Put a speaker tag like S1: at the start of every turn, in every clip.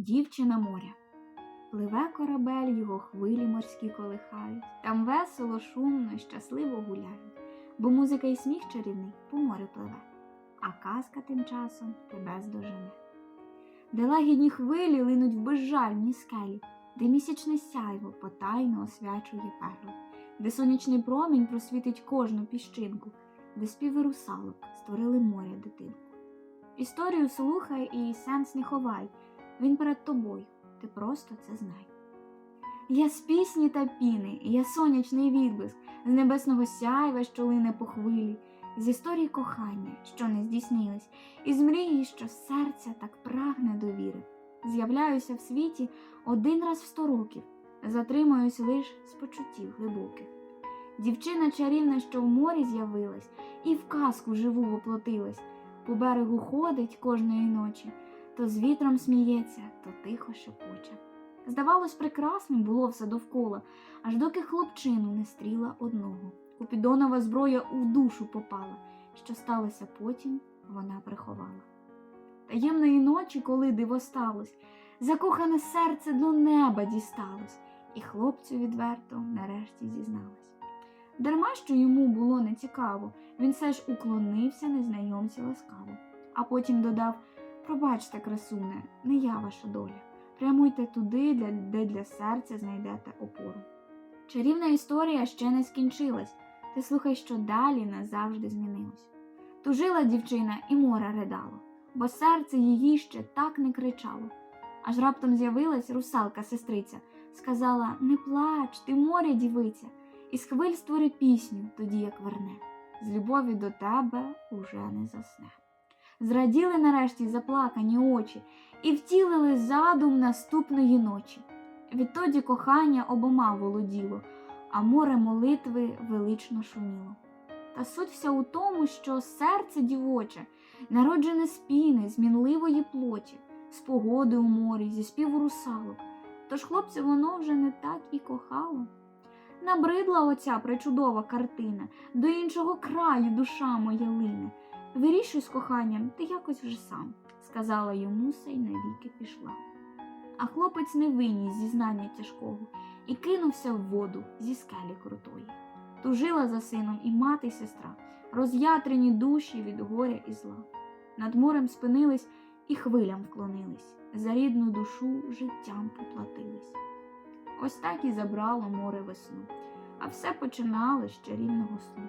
S1: Дівчина моря. Пливе корабель, його хвилі морські колихають. Там весело, шумно, щасливо гуляють, бо музика і сміх чарівний по морю пливе, а казка тим часом тебе здожене. Де лагідні хвилі линуть в безжальні скелі, де місячне сяйво потайно освячує перлу, де сонячний промінь просвітить кожну піщинку, де співи русалок створили моря дитинку. Історію слухай і сенс не ховай, він перед тобою, ти просто це знай. Я з пісні та піни, я сонячний відблиск, з небесного сяйва, що лине по хвилі, з історії кохання, що не здійснились, із мрії, що серця так прагне довіри. З'являюся в світі один раз в сто років, затримуюсь лиш з почуттів глибоких. Дівчина чарівна, що в морі з'явилась, і в казку живу воплотилась, по берегу ходить кожної ночі, то з вітром сміється, то тихо шепоче. Здавалось, прекрасним було все довкола, аж доки хлопчину не стріла одного. Купідонова зброя у душу попала, що сталося потім, вона приховала. Таємної ночі, коли диво сталось, закохане серце до неба дісталось, і хлопцю відверто нарешті зізналась. Дарма, що йому було нецікаво, він все ж уклонився незнайомці ласкаво, а потім додав Пробачте, красуне, не я ваша доля. Прямуйте туди, де для серця знайдете опору. Чарівна історія ще не скінчилась. Ти слухай, що далі назавжди змінилось. Тужила дівчина і море ридало, бо серце її ще так не кричало. Аж раптом з'явилась русалка сестриця, сказала Не плач, ти море дівиця, і з хвиль створи пісню, тоді як верне. З любові до тебе уже не засне. Зраділи нарешті заплакані очі і втілили задум наступної ночі. Відтоді кохання обома володіло, а море молитви велично шуміло. Та суть вся у тому, що серце дівоче, народжене з піни, з мінливої плоті, з погоди у морі, зі співу русалок. Тож хлопця воно вже не так і кохало. Набридла оця причудова картина, до іншого краю душа моя лине. Вирішуй з коханням, ти якось вже сам, сказала йому се й навіки пішла. А хлопець не виніс зізнання тяжкого і кинувся в воду зі скелі крутої. Тужила за сином і мати, й сестра, роз'ятрені душі від горя і зла. Над морем спинились і хвилям вклонились, за рідну душу життям поплатились. Ось так і забрало море весну, а все починало з чарівного сну.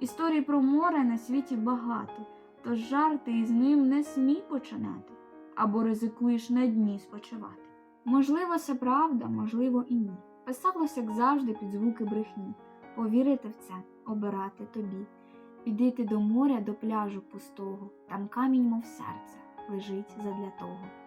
S1: Історій про море на світі багато, тож жарти із ним не смій починати, або ризикуєш на дні спочивати. Можливо, це правда, можливо, і ні. Писалось, як завжди, під звуки брехні. Повірити в це, обирати тобі. Підійти до моря, до пляжу пустого, там камінь, мов серце, лежить задля того.